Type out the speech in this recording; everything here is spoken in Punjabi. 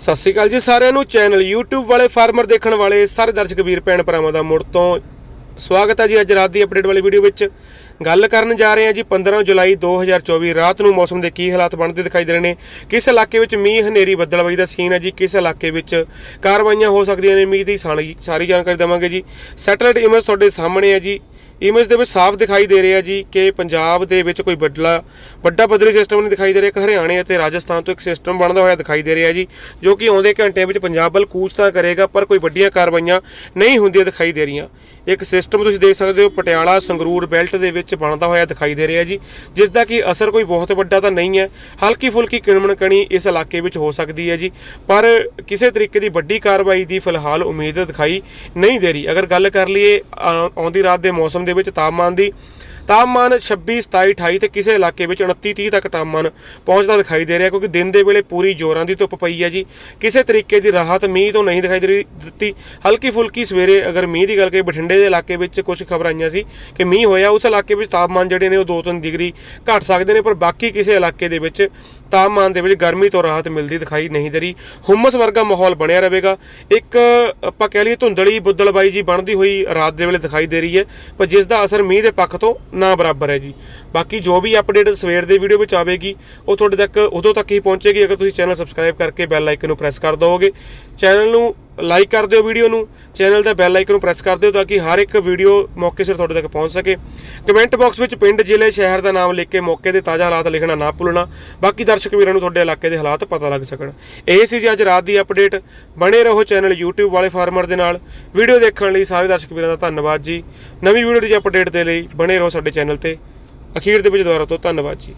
ਸਤਿ ਸ਼੍ਰੀ ਅਕਾਲ ਜੀ ਸਾਰਿਆਂ ਨੂੰ। ਚੈਨਲ YouTube ਵਾਲੇ ਫਾਰਮਰ ਦੇਖਣ ਵਾਲੇ, ਸਾਰੇ ਦਰਸ਼ਕ ਵੀਰ, ਭੈਣ ਭਰਾਵਾਂ ਦਾ ਮੁੜ ਤੋਂ ਸਵਾਗਤ ਹੈ ਜੀ ਅੱਜ ਰਾਤ ਦੀ ਅਪਡੇਟ ਵਾਲੀ ਵੀਡੀਓ ਵਿੱਚ। ਗੱਲ ਕਰਨ ਜਾ ਰਹੇ ਹਾਂ ਜੀ 15 ਜੁਲਾਈ 2024 ਰਾਤ ਨੂੰ ਮੌਸਮ ਦੇ ਕੀ ਹਾਲਾਤ ਬਣਦੇ ਦਿਖਾਈ ਦੇ ਰਹੇ ਨੇ। ਕਿਸ ਇਲਾਕੇ ਵਿੱਚ ਮੀਂਹ, ਹਨੇਰੀ ਬੱਦਲਬਾਈ ਦਾ ਸੀਨ ਹੈ ਜੀ? ਕਿਸ ਇਲਾਕੇ ਵਿੱਚ ਕਾਰਵਾਈਆਂ ਹੋ ਸਕਦੀਆਂ ਨੇ? ਮੀਂਹ ਦੀ ਸਾਰੀ ਸਾਰੀ ਜਾਣਕਾਰੀ ਦੇਵਾਂਗੇ ਜੀ। ਸੈਟਲਾਈਟ ਇਮੇਜ ਤੁਹਾਡੇ ਸਾਹਮਣੇ ਹੈ ਜੀ। ਇਮੇਜ ਦੇ ਵਿੱਚ ਸਾਫ਼ ਦਿਖਾਈ ਦੇ ਰਿਹਾ ਜੀ ਕਿ ਪੰਜਾਬ ਦੇ ਵਿੱਚ ਕੋਈ ਵੱਡਾ ਵੱਡਾ ਬਦਲੀ ਸਿਸਟਮ ਨਹੀਂ ਦਿਖਾਈ ਦੇ ਰਿਹਾ। ਇੱਕ ਹਰਿਆਣੇ ਅਤੇ ਰਾਜਸਥਾਨ ਤੋਂ ਇੱਕ ਸਿਸਟਮ ਬਣਦਾ ਹੋਇਆ ਦਿਖਾਈ ਦੇ ਰਿਹਾ ਜੀ, ਜੋ ਕਿ ਆਉਂਦੇ ਘੰਟਿਆਂ ਵਿੱਚ ਪੰਜਾਬ ਵੱਲ ਕੂਚ ਤਾਂ ਕਰੇਗਾ, ਪਰ ਕੋਈ ਵੱਡੀਆਂ ਕਾਰਵਾਈਆਂ ਨਹੀਂ ਹੁੰਦੀਆਂ ਦਿਖਾਈ ਦੇ ਰਹੀਆਂ। ਇੱਕ ਸਿਸਟਮ ਤੁਸੀਂ ਦੇਖ ਸਕਦੇ ਹੋ, ਪਟਿਆਲਾ, ਸੰਗਰੂਰ ਬੈਲਟ ਦੇ ਵਿੱਚ ਬਣਦਾ ਹੋਇਆ ਦਿਖਾਈ ਦੇ ਰਿਹਾ ਜੀ ਜਿਸ ਦਾ ਕਿ ਅਸਰ ਕੋਈ ਬਹੁਤ ਵੱਡਾ ਤਾਂ ਨਹੀਂ ਹੈ। ਹਲਕੀ ਫੁਲਕੀ ਕਿਣਮਣ ਕਣੀ ਇਸ ਇਲਾਕੇ ਵਿੱਚ ਹੋ ਸਕਦੀ ਹੈ ਜੀ, ਪਰ ਕਿਸੇ ਤਰੀਕੇ ਦੀ ਵੱਡੀ ਕਾਰਵਾਈ ਦੀ ਫਿਲਹਾਲ ਉਮੀਦ ਦਿਖਾਈ ਨਹੀਂ ਦੇ ਰਹੀ। ਅਗਰ ਗੱਲ ਕਰ ਲਈਏ ਆਉਂਦੀ ਰਾਤ ਦੇ ਮੌਸਮ ਦੇ ਵਿੱਚ ਤਾਪਮਾਨ ਦੀ, ਤਾਪਮਾਨ 26 27 28 ਤੇ ਕਿਸੇ ਇਲਾਕੇ ਵਿੱਚ 29 30 ਤੱਕ ਤਾਪਮਾਨ ਪਹੁੰਚਦਾ ਦਿਖਾਈ ਦੇ ਰਿਹਾ ਕਿਉਂਕਿ ਦਿਨ ਦੇ ਵੇਲੇ ਪੂਰੀ ਜੋਰਾਂ ਦੀ ਧੁੱਪ ਪਈ ਹੈ ਜੀ। ਕਿਸੇ ਤਰੀਕੇ ਦੀ ਰਾਹਤ ਮੀਂਹ ਤੋਂ ਨਹੀਂ ਦਿਖਾਈ ਦੇ ਰਹੀ, ਦਿੱਤੀ। ਹਲਕੀ ਫੁਲਕੀ ਸਵੇਰੇ ਅਗਰ ਮੀਂਹ ਦੀ ਗੱਲ ਕਰੀਏ, ਬਠਿੰਡੇ ਦੇ ਇਲਾਕੇ ਵਿੱਚ ਕੁਝ ਖਬਰਾਂ ਆਈਆਂ ਸੀ ਕਿ ਮੀਂਹ ਹੋਇਆ, ਉਸ ਇਲਾਕੇ ਵਿੱਚ ਤਾਪਮਾਨ ਜਿਹੜੇ ਨੇ ਉਹ 2-3 ਡਿਗਰੀ ਘਟ ਸਕਦੇ ਨੇ, ਪਰ ਬਾਕੀ ਕਿਸੇ ਇਲਾਕੇ ਦੇ ਵਿੱਚ ਤਾਪਮਾਨ ਦੇ ਵਿੱਚ ਗਰਮੀ ਤੋਂ ਰਾਹਤ ਮਿਲਦੀ ਦਿਖਾਈ ਨਹੀਂ ਦੇ ਰਹੀ। ਹੁਮਸ ਵਰਗਾ ਮਾਹੌਲ ਬਣਿਆ ਰਹੇਗਾ। ਇੱਕ ਆਪਾਂ ਕਹਿ ਲਈਏ ਧੁੰਦਲੀ ਬੁੱਦਲਬਾਈ ਜੀ ਬਣਦੀ ਹੋਈ ਰਾਤ ਦੇ ਵੇਲੇ ਦਿਖਾਈ ਦੇ ਰਹੀ ਹੈ, ਪਰ ਜਿਸ ਦਾ ਅਸਰ ਮੀਂਹ ਦੇ ਪੱਖ ਤੋਂ ਨਾ ਬਰਾਬਰ ਹੈ ਜੀ। ਬਾਕੀ ਜੋ ਵੀ ਅਪਡੇਟ ਸਵੇਰ ਦੇ ਵੀਡੀਓ ਵਿੱਚ ਆਵੇਗੀ, ਉਹ ਤੁਹਾਡੇ ਤੱਕ ਉਦੋਂ ਤੱਕ ਹੀ ਪਹੁੰਚੇਗੀ। ਅਗਰ ਤੁਸੀਂ ਚੈਨਲ ਸਬਸਕ੍ਰਾਈਬ ਕਰਕੇ ਬੈਲ ਆਈਕਨ ਨੂੰ ਪ੍ਰੈਸ ਕਰ ਦਿਓਗੇ ਚੈਨਲ ਨੂੰ ਲਾਈਕ ਕਰ ਦਿਓ ਵੀਡੀਓ ਨੂੰ ਚੈਨਲ ਦਾ ਬੈਲ ਆਈਕਨ ਨੂੰ ਪ੍ਰੈਸ ਕਰ ਦਿਓ ਤਾਂ ਕਿ ਹਰ ਇੱਕ ਵੀਡੀਓ ਮੌਕੇ ਸਿਰ ਤੁਹਾਡੇ ਤੱਕ ਪਹੁੰਚ ਸਕੇ। ਕਮੈਂਟ ਬਾਕਸ ਵਿੱਚ ਪਿੰਡ, ਜ਼ਿਲ੍ਹੇ, ਸ਼ਹਿਰ ਦਾ ਨਾਮ ਲਿਖ ਕੇ ਮੌਕੇ ਦੇ ਤਾਜ਼ਾ ਹਾਲਾਤ ਲਿਖਣਾ ਨਾ ਭੁੱਲਣਾ। ਬਾਕੀ ਦਰਸ਼ਕ ਵੀਰਾਂ ਨੂੰ ਤੁਹਾਡੇ ਇਲਾਕੇ ਦੇ ਹਾਲਾਤ ਪਤਾ ਲੱਗ ਸਕਣ। ਇਹ ਸੀ ਜੀ ਅੱਜ ਰਾਤ ਦੀ ਅਪਡੇਟ ਬਣੇ ਰਹੋ ਚੈਨਲ YouTube ਵਾਲੇ ਫਾਰਮਰ ਦੇ ਨਾਲ। ਵੀਡੀਓ ਦੇਖਣ ਲਈ ਸਾਰੇ ਦਰਸ਼ਕ ਵੀਰਾਂ ਦਾ ਧੰਨਵਾਦ ਜੀ। ਨਵੀਂ ਵੀਡੀਓ ਦੀ ਅਪਡੇਟ ਦੇ ਲਈ ਬਣੇ ਰਹੋ ਸਾਡੇ ਚੈਨਲ ਤੇ। ਅਖੀਰ ਦੇ ਵਿੱਚ ਦੁਬਾਰਾ ਤੋਂ ਧੰਨਵਾਦ ਜੀ।